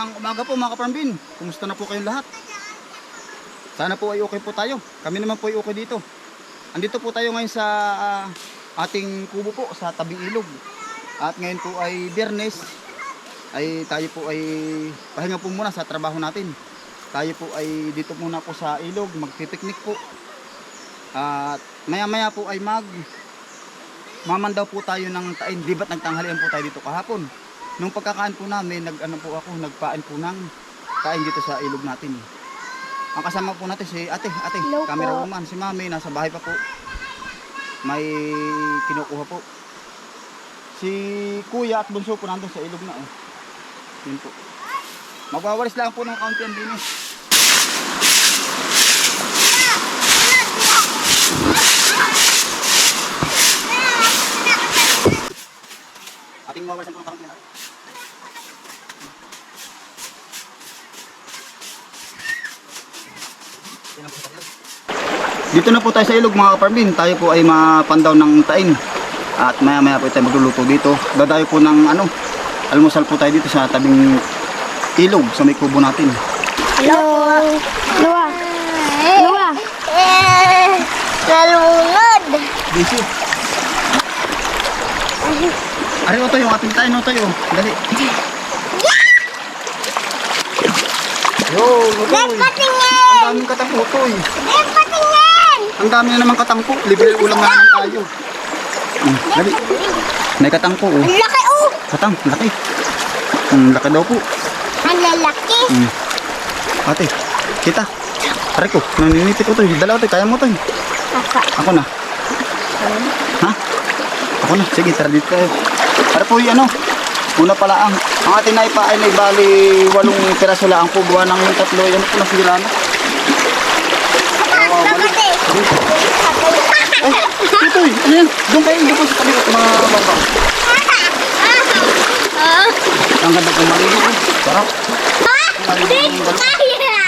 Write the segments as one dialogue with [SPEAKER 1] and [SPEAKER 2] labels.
[SPEAKER 1] Magandang umaga po mga kaparmbin. Kumusta na po kayong lahat? Sana po ay okay po tayo. Kami naman po ay okay dito. Andito po tayo ngayon sa ah, ating kubo po sa tabing ilog. At ngayon po ay biyernes. Ay tayo po ay pahinga po muna sa trabaho natin. Tayo po ay dito muna po sa ilog. Magpipiknik po. At maya maya po ay mag mamandaw po tayo ng tain. Libat nagtanghalian po tayo dito kahapon. Nung pagkakaan po namin, nag ano po ako, nagpain po ng kain dito sa ilog natin. Ang kasama po natin si ate, ate,
[SPEAKER 2] Hello po.
[SPEAKER 1] camera woman, si mami, nasa bahay pa po. May kinukuha po. Si kuya at bunso po nandun sa ilog na oh. Yun po. Magwawalis lang po ng kaunti ang linis. Ating mawawalisan po ng kaunti natin. Dito na po tayo sa ilog mga kaparmin. Tayo po ay mapandaw ng tain. At maya maya po tayo magluluto dito. Dadayo po ng ano, almusal po tayo dito sa tabing ilog sa may kubo natin.
[SPEAKER 2] Hello. Luwa. Luwa.
[SPEAKER 3] Nalunod.
[SPEAKER 1] Busy. Ari o tayo, ating tayo no tayo. Dali. Yo, lutoy.
[SPEAKER 3] Patingin!
[SPEAKER 1] Ang daming katangko, toy.
[SPEAKER 3] Eh, patingin!
[SPEAKER 1] Ang dami na naman katangko. Libre ulam na naman tayo. Hmm, dali. May katangko oh.
[SPEAKER 3] Ang laki oh!
[SPEAKER 1] Katang, laki. Hmm, laki daw po.
[SPEAKER 3] Ang lalaki.
[SPEAKER 1] Hmm. Ate, kita. Aray ko, naninipit ko to. Dalawa to, kaya mo to.
[SPEAKER 3] Apa?
[SPEAKER 1] Ako na. Ha? Ako na. Sige, tara dito tayo. Para po yung ano. Una pala ang, ang ating naipa ay may bali walong piraso lang po. Buwan ng yung tatlo. Yan po na.
[SPEAKER 3] Eh?
[SPEAKER 1] Ay, dito eh. Ano yan? Doon kayo, doon sa tabi. Mga baba. Ang ganda kong marinig. eh. Sarap.
[SPEAKER 3] Big fire!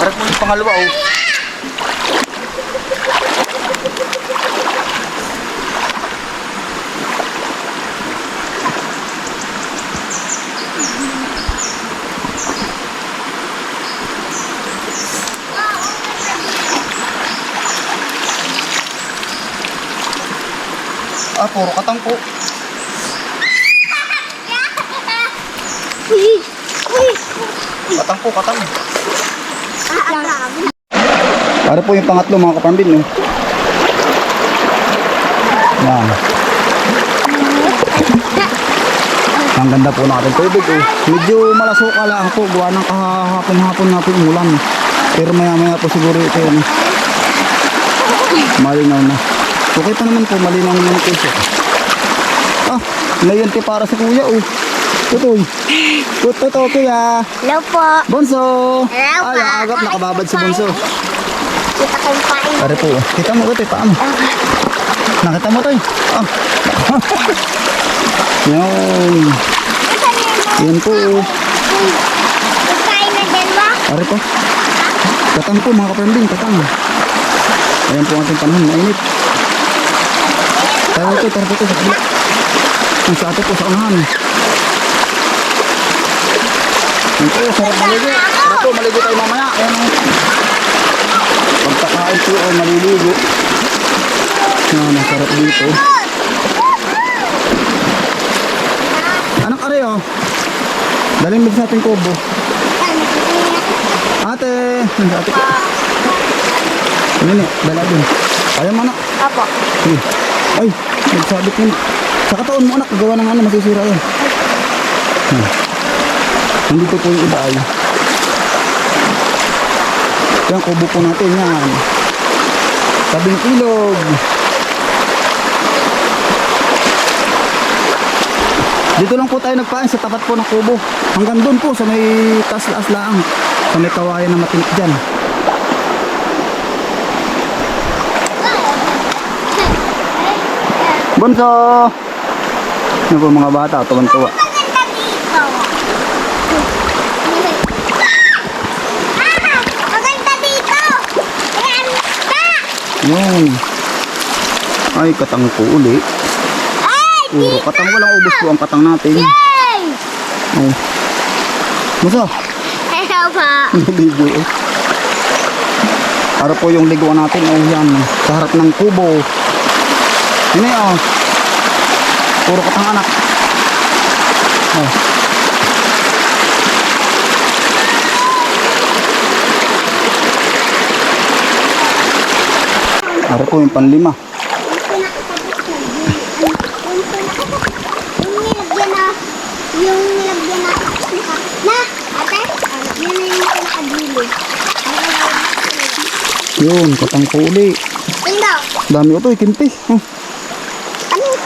[SPEAKER 1] Para po yung pangalawa oh. Ah, puro katangko. Katangko, katang. Para po yung pangatlo mga kapambin, no? Yan. Ang ganda po ng ating tubig, oh. Medyo malasuka lang po, gawa ng kahapon-hapon nga po yung ulan. Pero maya-maya po siguro ito yun. Malinaw na. Okay pa naman po, malinaw na yung puso. Ah, may yunti para sa kuya, oh. Tutoy. Tutoy, kuya.
[SPEAKER 3] Hello po.
[SPEAKER 1] Bonso.
[SPEAKER 3] Hello,
[SPEAKER 1] Ay, ang agap, nakababad si Bonso.
[SPEAKER 3] Kita kayong pain.
[SPEAKER 1] Pare po, kita mo ito, paano? Nakita mo ito, ah. Yan. Yan po.
[SPEAKER 3] Kain na din ba?
[SPEAKER 1] Pare po. Katang po, mga kapambing, katang. Ayan po ang ating panahon, mainit. Tayo ito, tara po ito. Ang sa ato po, sa unahan. Po, sarap maligo. Po, maligo tayo mamaya. Ayan o. Pagkakain po, ay maliligo. Yan, ang sarap dito. Anak are oh. Daling mo sa ating kubo. Ate! Ang ate ko. Nini, dala din. Ayaw mo anak.
[SPEAKER 3] Apo.
[SPEAKER 1] Sige. Ay, nagsabit mo. Sa katawan mo anak, gawa ng ano, masisira yan. Hmm. Nandito po yung iba ay. Yan, kubo po natin yan. Tabing ilog. Dito lang po tayo nagpain sa tapat po ng kubo. Hanggang doon po sa may taas-laas laang. Sa may kawayan na matinik dyan. Bunso! Ano po mga bata, tuwan-tuwa.
[SPEAKER 3] Maganda dito. Ah!
[SPEAKER 1] Yun. Ay, katangko uli. Puro katang walang ubos po ang katang natin.
[SPEAKER 3] Yay!
[SPEAKER 1] Oh. Masa?
[SPEAKER 3] Hello po.
[SPEAKER 1] Ligo eh. Para po yung liguan natin. Oh yan. Sa harap ng kubo. Yun eh oh. Puro katang anak. Oh. Para po yung panlima.
[SPEAKER 3] Yung nilagyan na, na, na, ate, yun na yung pinakadili.
[SPEAKER 1] Yun, katang po uli.
[SPEAKER 3] Yun daw.
[SPEAKER 1] Dami ito, ikimpi. Oh.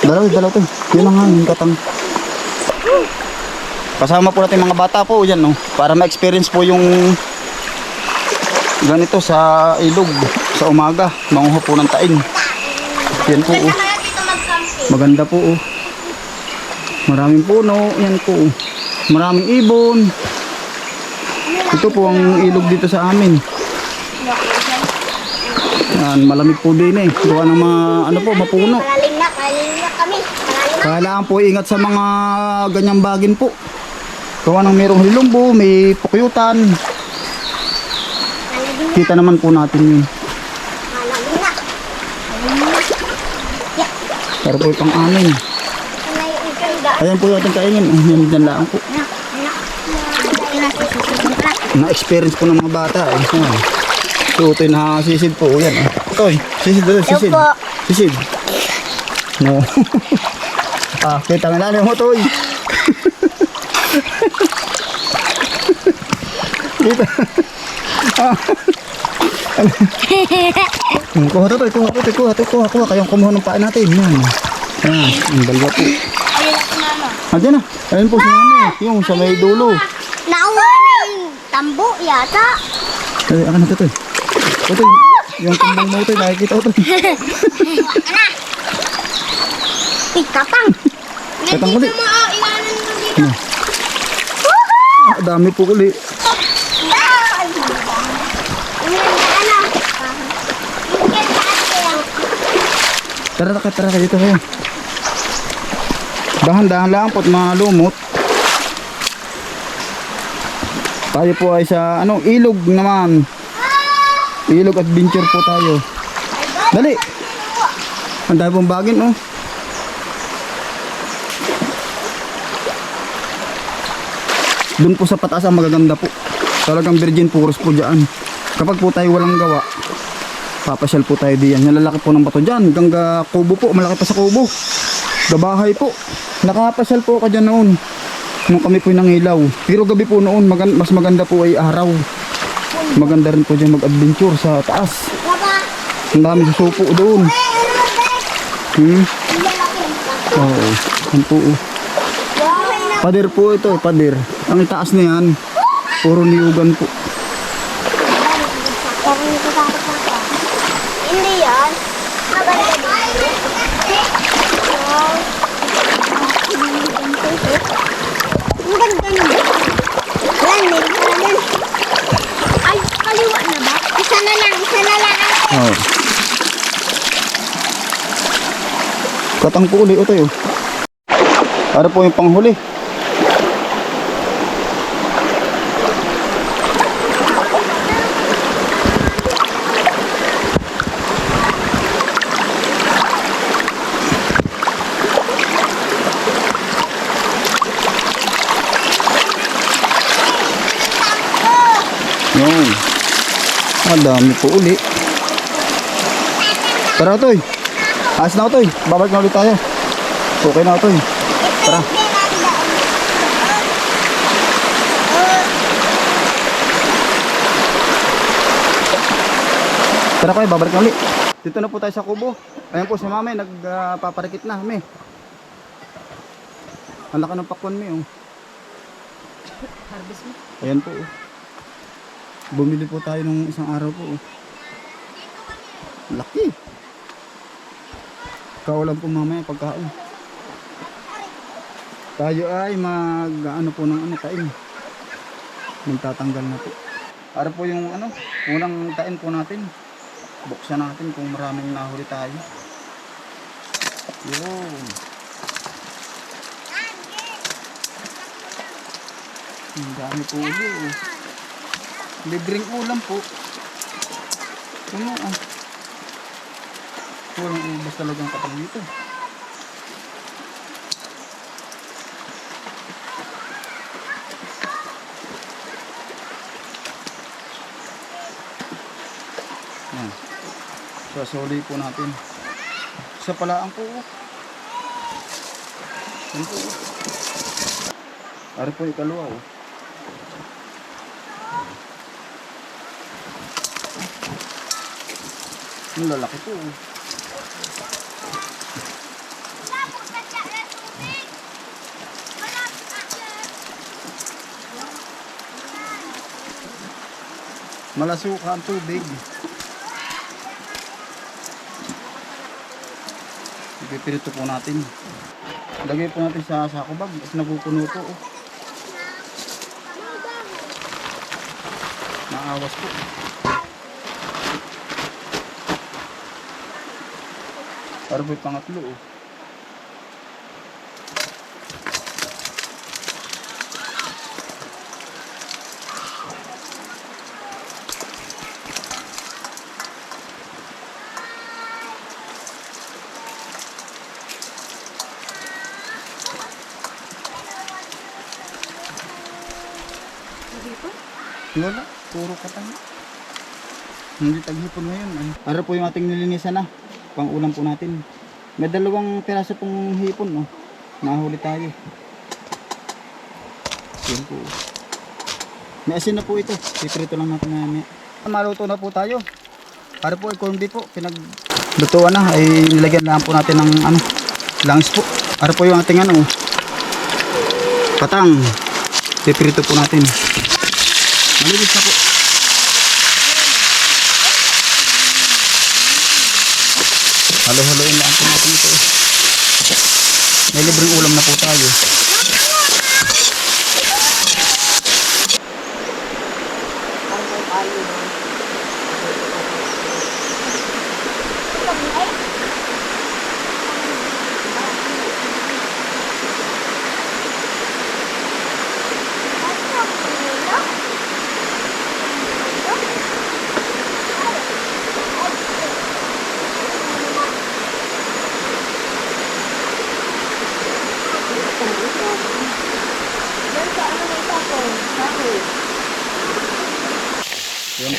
[SPEAKER 1] Dalaw, dalaw to. Yun ang hangin katang. Kasama po natin mga bata po yan, no? Para ma-experience po yung ganito sa ilog sa umaga. Manguha po ng tain. Yan po, oh. Maganda po, oh. Maraming puno. Yan po, oh. Maraming ibon. Ito po ang ilog dito sa amin. Yan, malamig po din eh. Gawa ng mga, ano po, mapuno.
[SPEAKER 3] Na, na kami. Na.
[SPEAKER 1] Kailangan po ingat sa mga ganyang bagin po. Gawa ng mayroong hilumbo, may pukyutan.
[SPEAKER 3] Na.
[SPEAKER 1] Kita naman po natin yun.
[SPEAKER 3] Na. Malalim na. Yeah.
[SPEAKER 1] Pero po pang
[SPEAKER 3] ikalda.
[SPEAKER 1] Ayan po yung ating kainin. Oh, yan dyan lang po.
[SPEAKER 3] Na.
[SPEAKER 1] Na-experience po ng mga bata. Eh. Yan. So, ito yung nakasisid po. Yan. Oh. Ito, sisid sisid.
[SPEAKER 3] po.
[SPEAKER 1] Sisid. No. ah, kita nga lang mo to. eh. kita. ah. Kuha to, to, kuha to, kuha to, kuha, kuha. Kayong kumuha ng paa natin. Yan. Yan, ang dalawa po.
[SPEAKER 3] Ayun si mama.
[SPEAKER 1] Andiyan na. Ayun po si mami. Yung sa may dulo.
[SPEAKER 3] Nauwa na yung tambo yata.
[SPEAKER 1] Ay, akan na to, to. Ito, yung kumbang mo ito, nakikita ko to.
[SPEAKER 3] Ikapang.
[SPEAKER 1] Katang uli.
[SPEAKER 3] mo, oh, ilanan mo dito.
[SPEAKER 1] Ano? Ah, dami po uli.
[SPEAKER 3] Ano?
[SPEAKER 1] Tara, tara, tara, kayo dito kayo. Dahan-dahan lang po at mga lumot. Tayo po ay sa, ano, ilog naman. Ilog adventure po tayo. Dali! Ang dami pong bagin, oh. Doon po sa pataas ang magaganda po. Talagang virgin forest po dyan. Kapag po tayo walang gawa, papasyal po tayo diyan. Yung lalaki po ng bato dyan. Hanggang ga kubo po. Malaki pa sa kubo. Gabahay po. Nakapasyal po ka dyan noon. Nung kami po nangilaw. Pero gabi po noon, magan- mas maganda po ay araw. Maganda rin po dyan mag-adventure sa taas. Ang dami susupo doon. Hmm? Oo. Yan po. oh. Pader po ito, pader. Ang itaas na yan, puro niyugan po.
[SPEAKER 3] Hindi yan. Maganda pa na yan. Ay, kaliwa na ba? Isa na lang, isa na lang.
[SPEAKER 1] Oo. Katang po uli, ito yun. Para po yung panghuli. Yun. Madami po uli. Tara, Toy. Ayos na, Toy. Babalik na ulit tayo. Okay na, Toy. Tara. Tara kayo, babalik na ulit. Dito na po tayo sa kubo. Ayan po si Mami, nagpaparikit na. Mami. Ang laki ng pakwan, Mami. Oh. Ayan po. Oh bumili po tayo nung isang araw po oh. laki. Kaulan po mamaya pagkaon tayo ay mag ano po ng ano kain. Magtatanggal na po. Para po yung ano unang kain po natin. Buksan natin kung maraming nahuli tayo. Yun. Ang dami po ulit oh. Libreng ulam po. Ano ah. Walang ubas talagang kapag dito. Yan. Sasuli po natin. Isa pala ang po. oh. Yan po. oh. Ari po yung kaluwa oh. Ang lalaki po. oh. Malasuka ang tubig. Ipipirito po natin. Lagay po natin sa sako bag at napupuno po. Oh. Maawas po. Para po yung pangatlo. Oh. Wala, puro katang. Hindi taghipon ngayon. Ano? Para po yung ating nilinisan na. Pang ulam po natin. May dalawang piraso pong hipon. Oh. Nahuli tayo. Yan po. May asin na po ito. Piprito lang natin mamaya. Maluto na po tayo. Para po ay corned beef po. Pinag lutuan na ay nilagyan lang po natin ng ano, langis po. Para po yung ating ano, patang. Piprito po natin. Malinis na po. Halo-haloin lang po natin. May libreng ulam na po tayo.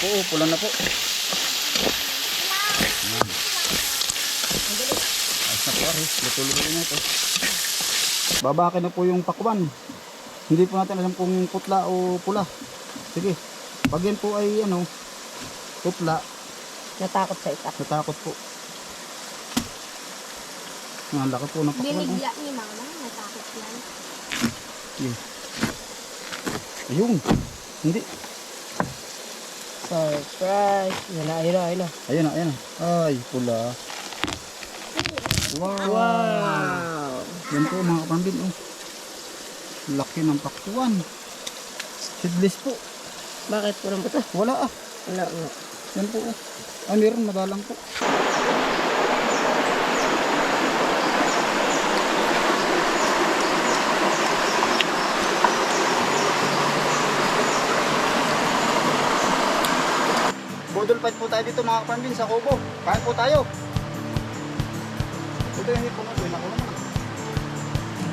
[SPEAKER 1] Po, pula na po. Yan. Ayos na po, Aris. Na ito. Babakin na po yung pakwan. Hindi po natin alam kung putla o pula. Sige. Pag yan po ay ano, putla,
[SPEAKER 2] Natakot sa itak.
[SPEAKER 1] natakot po. Ang laki po ng pakwan. oh.
[SPEAKER 3] Binigla ni mama, natakot lang.
[SPEAKER 1] Yun. Ayun. Hindi.
[SPEAKER 2] Surprise. Yan na, ayun na, ayun na.
[SPEAKER 1] Ayun na, ayun na. Ay, pula. Wow.
[SPEAKER 2] Wow.
[SPEAKER 1] Yan po mga kapambin. Oh. Laki ng paktuan. Seedless po.
[SPEAKER 2] Bakit? Ba ito?
[SPEAKER 1] Wala ah.
[SPEAKER 2] Wala nga.
[SPEAKER 1] Yan po. Oh. Ah, meron. Madalang po. Noodle fight po tayo dito mga kapambin sa Kubo. Kain po tayo. Ito yung hipong ito. Nakuha naman.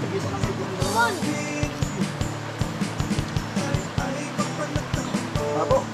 [SPEAKER 1] Tigisa ng hipong naman. Bravo.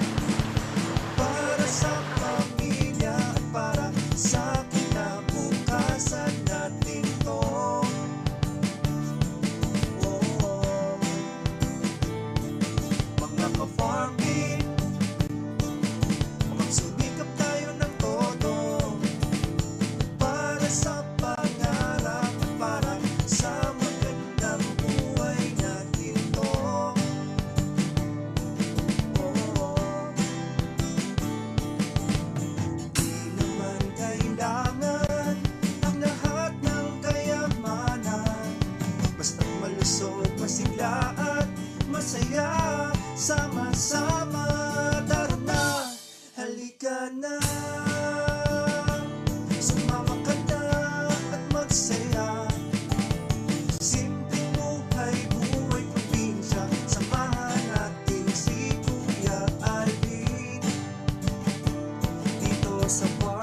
[SPEAKER 1] disappointed.